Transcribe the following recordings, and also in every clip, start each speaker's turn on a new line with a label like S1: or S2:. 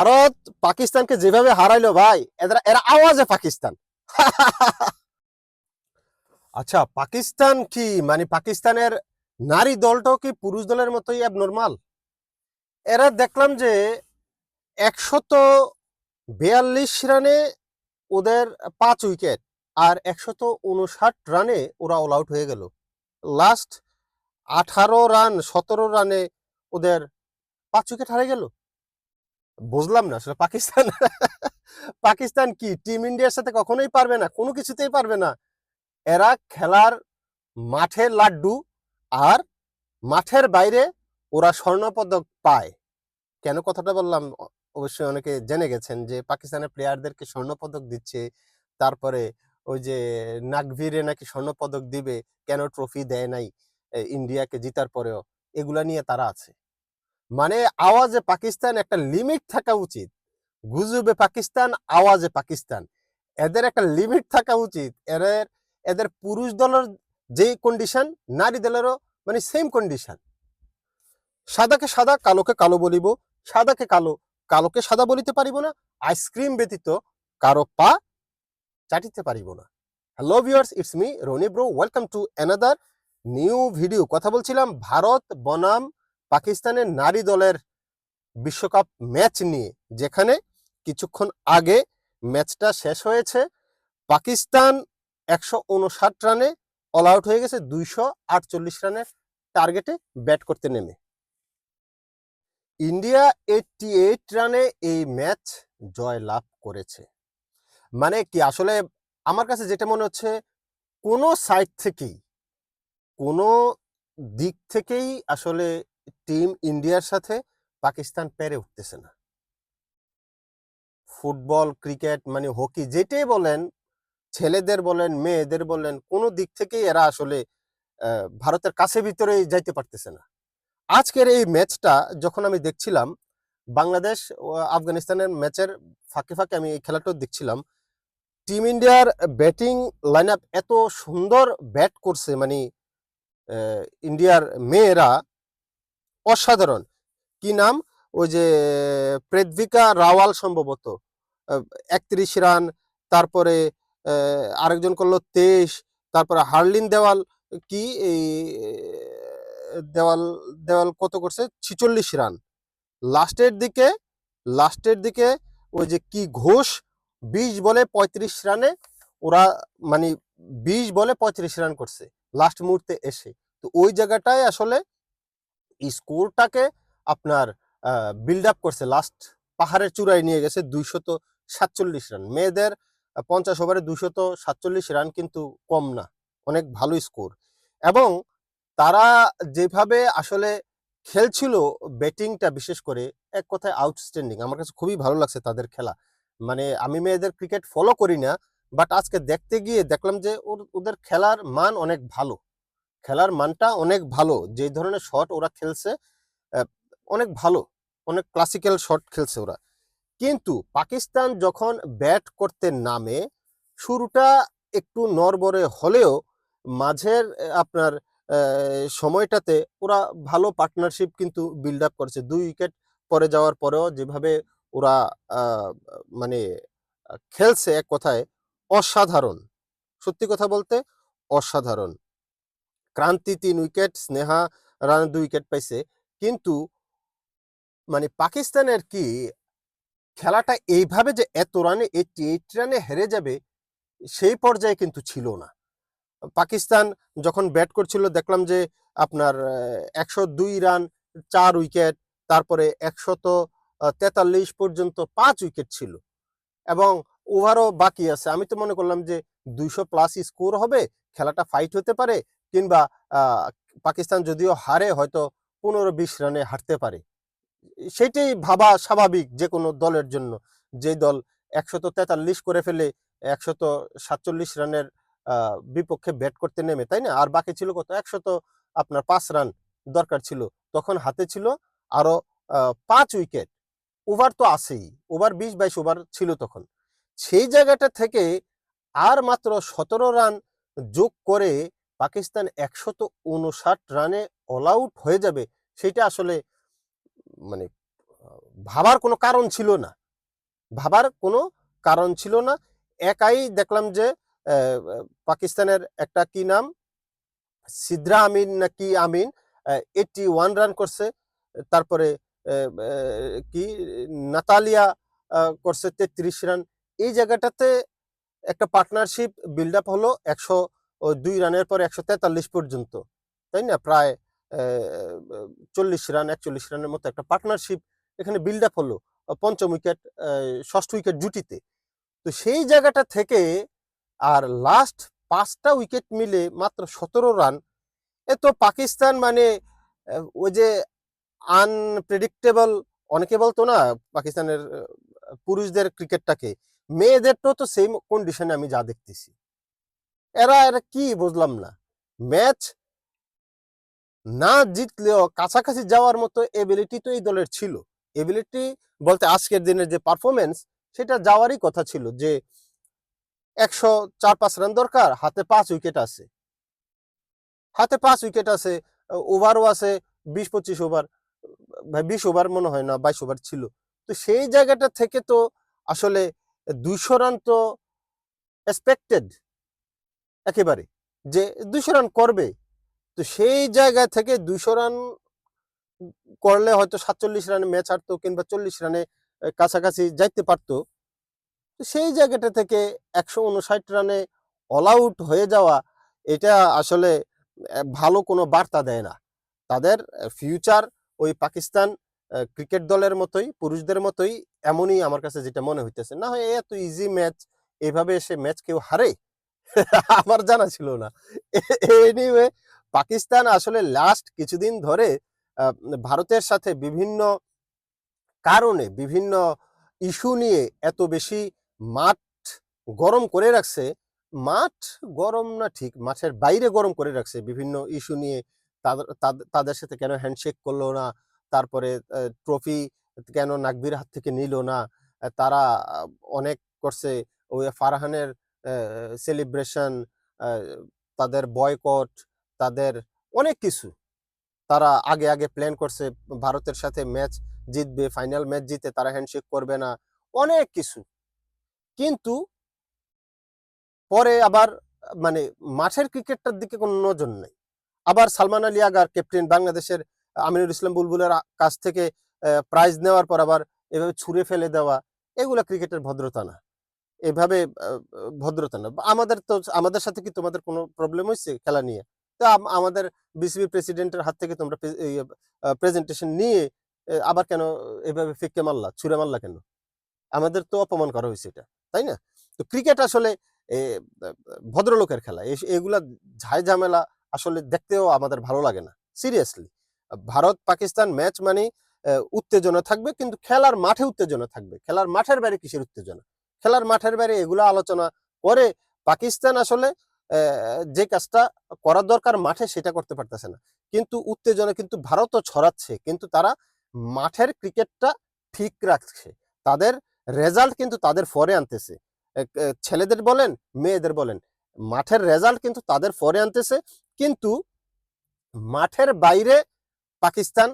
S1: ভারত পাকিস্তানকে যেভাবে হারাইলো ভাই এরা এরা আওয়াজে পাকিস্তান। আচ্ছা পাকিস্তান কি মানে পাকিস্তানের নারী দলটাও কি পুরুষ দলের মতোই নর্মাল এরা দেখলাম যে একশত বিয়াল্লিশ রানে ওদের পাঁচ উইকেট আর একশত উনষাট রানে ওরা অল আউট হয়ে গেল। লাস্ট আঠারো রান, সতেরো রানে ওদের পাঁচ উইকেট হারে গেল। বুঝলাম না, আসলে পাকিস্তান পাকিস্তান কি? টিম ইন্ডিয়ার সাথে কখনোই পারবে না, কোনো কিছুতেই পারবে না। এরা খেলার মাঠে লাড্ডু আর মাঠের বাইরে ওরা স্বর্ণপদক পায়। কেন কথাটা বললাম? অবশ্যই অনেকে জেনে গেছেন যে পাকিস্তানের প্লেয়ারদেরকে স্বর্ণপদক দিচ্ছে, তারপরে ওই যে নাগভিরে নাকি স্বর্ণপদক দিবে, কেন ট্রফি দেয় নাই ইন্ডিয়াকে জিতার পরেও, এগুলা নিয়ে তারা আছে। মানে আওয়াজে পাকিস্তান একটা লিমিট থাকা উচিত। গুজবে পাকিস্তান, আওয়াজে পাকিস্তান। এদের একটা লিমিট থাকা উচিত। এদের এদের পুরুষ দলের যে কন্ডিশন নারী দলেরও মানে সেম কন্ডিশন সাদাকে সাদা, কালোকে কালো বলিব। সাদাকে কালো, কালোকে সাদা বলিতে পারিব না। আইসক্রিম ব্যতীত কারও পা চাটিতে পারিব না। Hello viewers it's me Rony bro welcome to another new video কথা বলছিলাম ভারত বনাম পাকিস্তানের নারী দলের বিশ্বকাপ ম্যাচ নিয়ে, যেখানে কিছুক্ষণ আগে ম্যাচটা শেষ হয়েছে, পাকিস্তান একশো উনষাট রানে অল আউট হয়ে গেছে, দুইশো আটচল্লিশ রানের টার্গেটে ব্যাট করতে নেমে। ইন্ডিয়া এইটটি এইট রানে এই ম্যাচ জয় লাভ করেছে। মানে কি, আসলে আমার কাছে যেটা মনে হচ্ছে, কোনো সাইড থেকেই, কোনো দিক থেকেই আসলে টিম ইন্ডিয়ার সাথে পাকিস্তান পেরে উঠতেছে না। ফুটবল, ক্রিকেট মানে হকি যেটাই বলেন, ছেলেদের বলেন, মেয়েদের বলেন, কোনো দিক থেকেই এরা আসলে ভারতের কাছে ভিতরে যাইতে পারতেছে না। আজকের এই ম্যাচটা যখন আমি দেখছিলাম, বাংলাদেশ আফগানিস্তানের ম্যাচের ফাঁকে ফাঁকে আমি এই খেলাটাও দেখছিলাম, টিম ইন্ডিয়ার ব্যাটিং লাইন এত সুন্দর ব্যাট করছে মানে ইন্ডিয়ার মেয়েরা অসাধারণ। কি নাম? ওই যে প্রেদভিকা রাওয়াল সম্ভবত। একত্রিশ রান, তারপরে আরেকজন করল তেইশ, তারপরে হার্লিন দেওয়াল, কি এই, দেওয়াল দেওয়াল কত করছে? ছিচল্লিশ রান। লাস্টের দিকে লাস্টের দিকে, ওই যে কি ঘোষ, বিশ বলে পঁয়ত্রিশ রানে, ওরা মানে বিশ বলে পঁয়ত্রিশ রান করছে, লাস্ট মুহূর্তে এসে। তো ওই জায়গাটায় আসলে স্কোরটাকে আপনার বিল্ড আপ করছে। লাস্ট পাহাড়ের চূড়ায় নিয়ে গেছে দুইশত সাতচল্লিশ রান মেয়েদের পঞ্চাশ ওভারে দুইশত সাতচল্লিশ রান কিন্তু কম না। অনেক ভালো স্কোর। এবং তারা যেভাবে আসলে খেলছিল ব্যাটিংটা বিশেষ করে, এক কথায় আউটস্ট্যান্ডিং আমার কাছে খুবই ভালো লাগছে তাদের খেলা। মানে আমি মেয়েদের ক্রিকেট ফলো করি না বাট আজকে দেখতে গিয়ে দেখলাম যে ওদের খেলার মান অনেক ভালো। খেলার মানটা অনেক ভালো। যে ধরনের শট ওরা খেলছে অনেক ভালো, অনেক ক্লাসিক্যাল শট খেলছে ওরা। কিন্তু পাকিস্তান যখন ব্যাট করতে নামে, শুরুটা একটু নরবরে হলেও মাঝের আপনার সময়টাতে ওরা ভালো পার্টনারশিপ কিন্তু বিল্ড আপ করেছে। দুই উইকেট পরে যাওয়ার পরেও যেভাবে ওরা মানে খেলছে এক কথায়, অসাধারণ। সত্যি কথা বলতে, অসাধারণ। ক্রান্তি তিন উইকেট, স্নেহা রান দুই উইকেট পাইছে। কিন্তু মানে পাকিস্তানের কি খেলাটা এইভাবে যে এত রানে এইটি এইট রানে হেরে যাবে, সেই পর্যায়ে কিন্তু ছিল না। পাকিস্তান যখন ব্যাট করছিল, দেখলাম যে আপনার একশো দুই রান, চার উইকেট, তারপরে একশত তেতাল্লিশ পর্যন্ত পাঁচ উইকেট ছিল। এবং ওভারও বাকি আছে। আমি তো মনে করলাম যে দুইশো প্লাস স্কোর হবে, খেলাটা ফাইট হতে পারে কিংবা পাকিস্তান যদিও হারে হয়তো পনেরো বিশ রানে হারতে পারে। সেটাই ভাবা স্বাভাবিক যে কোনো দলের জন্য। যে দল একশত তেতাল্লিশ করে ফেলে একশত সাতচল্লিশ রানের বিপক্ষে ব্যাট করতে নেমে তাই না? আর বাকি ছিল কত? একশত আপনার পাঁচ রান দরকার ছিল। তখন হাতে ছিল আরও আহ, পাঁচ উইকেট। ওভার তো আছেই। ওভার বিশ বাইশ ওভার ছিল তখন। সেই জায়গাটা থেকে আর মাত্র সতেরো রান যোগ করে পাকিস্তান একশত উনষাট রানে অল আউট হয়ে যাবে, সেটা আসলে মানে ভাবার কোনো কারণ ছিল না। ভাবার কোনো কারণ ছিল না। একাই দেখলাম যে পাকিস্তানের একটা কি নাম? সিদ্রা আমিন না কি আমিন এইটি ওয়ান রান করছে। তারপরে কি? নাতালিয়া করছে তেত্রিশ রান এই জায়গাটাতে একটা পার্টনারশিপ বিল্ড আপ হলো একশো দুই রানের পর একশো তেতাল্লিশ পর্যন্ত, তাই না? প্রায় চল্লিশ রান, একচল্লিশ রানের মতো একটা পার্টনারশিপ এখানে বিল্ড আপ হলো পঞ্চম উইকেট ষষ্ঠ উইকেট জুটিতে। তো সেই জায়গাটা থেকে আর লাস্ট পাঁচটা উইকেট মিলে মাত্র সতেরো রান। এ তো পাকিস্তান মানে ওই যে আনপ্রেডিক্টেবল অনেকে বলতো না, পাকিস্তানের পুরুষদের ক্রিকেটটাকে মেয়েদেরটাও তো সেম কন্ডিশনে আমি যা দেখতেছি। এরা এরা কি বুঝলাম না। ম্যাচ না জিতলেও কাছাকাছি যাওয়ার মতো এবিলিটি তো এই দলের ছিল। এবিলিটি বলতে আজকের দিনের যে পারফরমেন্স সেটা যাওয়ারই কথা ছিল যে একশো চার পাঁচ রান দরকার, হাতে পাঁচ উইকেট আছে। হাতে পাঁচ উইকেট আছে ওভারও আছে, বিশ পঁচিশ ওভার বিশ ওভার মনে হয় না, বাইশ ওভার ছিল। তো সেই জায়গাটা থেকে তো আসলে দুইশো রান তো এক্সপেক্টেড একেবারে যে দুইশো রান করবে। তো সেই জায়গা থেকে দুইশো রান করলে হয়তো সাতচল্লিশ রানে ম্যাচ হারতো কিংবা চল্লিশ রানে কাছাকাছি যাইতে পারতো। সেই জায়গাটা থেকে একশো উনষাট রানে অল আউট হয়ে যাওয়া, এটা আসলে ভালো কোনো বার্তা দেয় না। তাদের ফিউচার ওই পাকিস্তান ক্রিকেট দলের মতোই, পুরুষদের মতোই, এমনই আমার কাছে যেটা মনে হইতেছে। না হয় এত ইজি ম্যাচ এভাবে এসে ম্যাচ কেউ হারে আমার জানা ছিল না। এনিওয়ে পাকিস্তান আসলে লাস্ট কিছুদিন ধরে ভারতের সাথে বিভিন্ন কারণে, বিভিন্ন ইস্যু নিয়ে এত বেশি মাঠ গরম করে রাখছে। মাঠ গরম না ঠিক, মাঠের বাইরে গরম করে রাখছে। বিভিন্ন ইস্যু নিয়ে তাদের সাথে কেন হ্যান্ডশেক করল না? তারপরে ট্রফি কেন নাকবির হাত থেকে নিল না? তারা অনেক করছে। ওই ফারহানের সেলিব্রেশন তাদের বয়কট তাদের অনেক কিছু। তারা আগে আগে প্ল্যান করছে ভারতের সাথে ম্যাচ জিতবে ফাইনাল ম্যাচ জিতে তারা হ্যান্ডশেক করবে না, অনেক কিছু। কিন্তু পরে আবার মানে মাঠের ক্রিকেটটার দিকে কোনো নজর নেই। আবার সালমান আলী আগার ক্যাপ্টেন বাংলাদেশের আমিনুল ইসলাম বুলবুলের কাছ থেকে প্রাইজ নেওয়ার পর আবার এভাবে ছুঁড়ে ফেলে দেওয়া, এগুলা ক্রিকেটের ভদ্রতা না। এভাবে ভদ্রতা না। আমাদের তো আমাদের সাথে কি তোমাদের কোনো প্রবলেম হয়েছে খেলা নিয়ে? তো আমাদের বিসিবি প্রেসিডেন্টের হাত থেকে তোমরা প্রেজেন্টেশন নিয়ে আবার কেন এভাবে ফিকে মারলা, ছুঁড়ে মারলা কেন? আমাদের তো অপমান করা হয়েছে এটা, তাই না? তো ক্রিকেট আসলে ভদ্রলোকের খেলা। এগুলা ঝাই ঝামেলা আসলে দেখতেও আমাদের ভালো লাগে না সিরিয়াসলি ভারত, পাকিস্তান ম্যাচ মানে উত্তেজনা থাকবে, কিন্তু খেলার মাঠে উত্তেজনা থাকবে। খেলার মাঠের বাইরে কিসের উত্তেজনা? খেলার মাঠের বাইরে এগুলো আলোচনা করে পাকিস্তান আসলে যে কাজটা করার দরকার মাঠে সেটা করতে পারতেছে না। কিন্তু উত্তেজনা কিন্তু ভারতও ছড়াচ্ছে, কিন্তু তারা মাঠের ক্রিকেটটা ঠিক রাখছে। তাদের রেজাল্ট কিন্তু তাদের ফরে আনতেছে। ছেলেদের বলেন, মেয়েদের বলেন, মাঠের রেজাল্ট কিন্তু তাদের ফরে আনতেছে। কিন্তু মাঠের বাইরে পাকিস্তান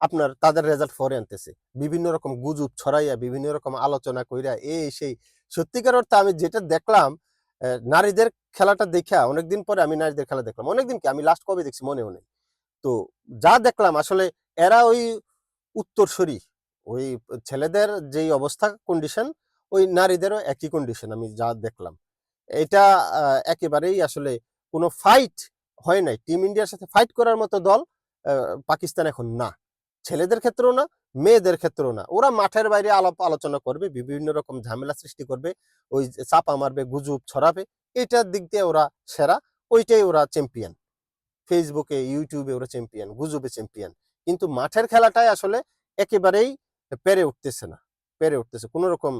S1: আপনার তাদের রেজাল্ট ফরে আনতেছে। বিভিন্ন রকম গুজব ছড়াইয়া, বিভিন্ন রকম আলোচনা কইরা, এই সেই সত্যিকার অর্থে আমি যেটা দেখলাম নারীদের খেলাটা দেখা অনেকদিন পরে আমি নারীদের খেলা দেখলাম। অনেকদিন কি, আমি লাস্ট কবে দেখছি মনেও নেই। তো যা দেখলাম, আসলে এরা ওই উত্তরসূরি, ওই ছেলেদের যেই অবস্থা কন্ডিশন ওই নারীদেরও একই কন্ডিশন আমি যা দেখলাম। এটা একেবারেই আসলে কোনো ফাইট হয় নাই। টিম ইন্ডিয়ার সাথে ফাইট করার মতো দল পাকিস্তান এখন না। ছেলেদের ক্ষেত্রেও না, মেয়েদের ক্ষেত্রেও না। ওরা মাঠের বাইরে আলাপ আলোচনা করবে, বিভিন্ন রকম ঝামেলা সৃষ্টি করবে, ওই চাপা মারবে, গুজব ছড়াবে, এটার দিক দিয়ে ওরা সেরা, ওইটাই ওরা চ্যাম্পিয়ন ফেসবুকে ইউটিউবে ওরা চ্যাম্পিয়ন গুজবে চ্যাম্পিয়ন কিন্তু মাঠের খেলাটাই আসলে একেবারেই পেরে উঠতেছে না, পেরে উঠতেছে, কোনো রকম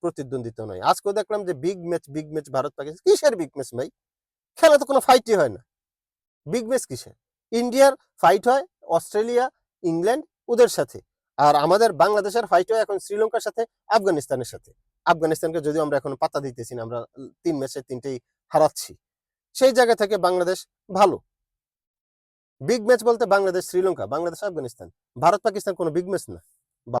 S1: প্রতিদ্বন্দ্বিতা নয়। আজকেও দেখলাম যে big match big match Bharat Pakistan, কিসের বিগ ম্যাচ ভাই? খেলা তো কোনো ফাইটই হয় না। বিগ ম্যাচ কিসের? ইন্ডিয়ার ফাইট হয় অস্ট্রেলিয়া ইংল্যান্ড ওদের সাথে। আর আমাদের বাংলাদেশের ফাইটও এখন শ্রীলঙ্কার সাথে, আফগানিস্তানের সাথে। আফগানিস্তানকে যদি আমরা এখন পাতা দিতেছি না, আমরা তিন ম্যাচে তিনটেই হারাচ্ছি। সেই জায়গা থেকে বাংলাদেশ ভালো। বিগ ম্যাচ বলতে বাংলাদেশ শ্রীলঙ্কা বাংলাদেশ আফগানিস্তান ভারত পাকিস্তান কোনো বিগ ম্যাচ না।